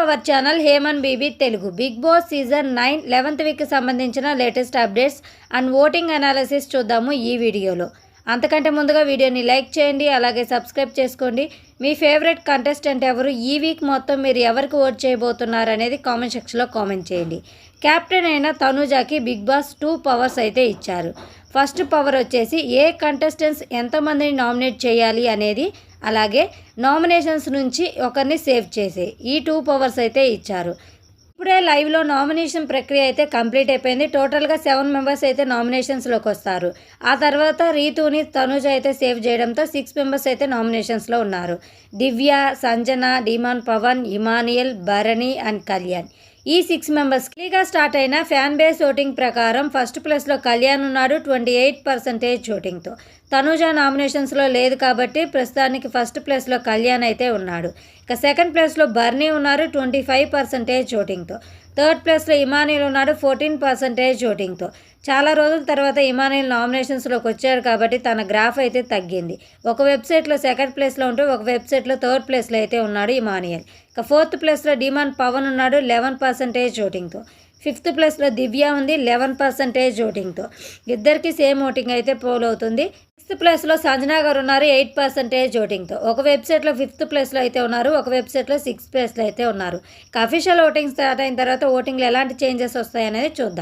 Our channel Heman BB Telugu. Bigg Boss season nine eleventh week సంబంధించిన latest updates and voting analysis చూద్దాము ఈ వీడియోలో. అంతకంటే ముందుగా వీడియోని లైక్ చేయండి అలాగే సబ్స్క్రైబ్ చేసుకోండి. మీ ఫేవరెట్ కంటెస్టెంట్ ఎవరు? ఈ వీక్ మొత్తం మీరు ఎవరికి ఓట్ చేయబోతున్నారు అనేది కామెంట్ సెక్షన్లో కామెంట్ చేయండి. క్యాప్టెన్ అయిన తనుజాకి బిగ్ బాస్ టూ పవర్స్ అయితే ఇచ్చారు. ఫస్ట్ పవర్ వచ్చేసి ఏ కంటెస్టెంట్స్ ఎంతమందిని నామినేట్ చేయాలి అనేది అలాగే నామినేషన్స్ నుంచి ఒకరిని సేవ్ చేసే ఈ టూ పవర్స్ అయితే ఇచ్చారు. ఇప్పుడే లైవ్లో నామినేషన్ ప్రక్రియ అయితే కంప్లీట్ అయిపోయింది. టోటల్గా సెవెన్ మెంబర్స్ అయితే నామినేషన్స్లోకి వస్తారు. ఆ తర్వాత రీతుని తనుజ అయితే సేవ్ చేయడంతో సిక్స్ మెంబర్స్ అయితే నామినేషన్స్లో ఉన్నారు. Divya Sanjana Demon Pavan Emmanuel Bharani and Kalyan. ఈ సిక్స్ మెంబర్స్ క్లీగా స్టార్ట్ అయిన ఫ్యాన్ బేస్ ఓటింగ్ ప్రకారం ఫస్ట్ ప్లేస్లో కళ్యాణ్ ఉన్నాడు ట్వంటీ ఎయిట్ పర్సెంటేజ్ ఓటింగ్తో. తనూజ నామినేషన్స్లో లేదు కాబట్టి ప్రస్తుతానికి ఫస్ట్ ప్లేస్లో కళ్యాణ్ అయితే ఉన్నాడు. ఇక సెకండ్ ప్లేస్లో బర్నీ ఉన్నారు ట్వంటీ ఫైవ్ పర్సెంటేజ్ ఓటింగ్తో. థర్డ్ ప్లేస్లో ఇమానియల్ ఉన్నాడు ఫోర్టీన్ పర్సెంటేజ్ ఓటింగ్తో. చాలా రోజుల తర్వాత ఇమానియల్ నామినేషన్స్లోకి వచ్చాడు కాబట్టి తన గ్రాఫ్ అయితే తగ్గింది. ఒక వెబ్సైట్లో సెకండ్ ప్లేస్లో ఉంటూ ఒక వెబ్సైట్లో థర్డ్ ప్లేస్లో అయితే ఉన్నాడు ఇమానియల్. ఇక ఫోర్త్ ప్లేస్లో డిమాండ్ పవన్ ఉన్నాడు లెవెన్ పర్సెంటేజ్ ఓటింగ్తో. ఫిఫ్త్ ప్లేస్లో దివ్య ఉంది లెవెన్ పర్సెంటేజ్ ఓటింగ్తో. ఇద్దరికి సేమ్ ఓటింగ్ అయితే పోల్ అవుతుంది. సిక్స్త్ ప్లేస్లో సంజనా గారు ఉన్నారు ఎయిట్ పర్సెంటేజ్ ఓటింగ్తో. ఒక వెబ్సైట్లో ఫిఫ్త్ ప్లేస్లో అయితే ఉన్నారు ఒక వెబ్సైట్లో సిక్స్త్ ప్లేస్లో అయితే ఉన్నారు. ఇక అఫీషియల్ ఓటింగ్ స్టార్ట్ అయిన తర్వాత ఓటింగ్లో ఎలాంటి చేంజెస్ వస్తాయనేది చూద్దాం.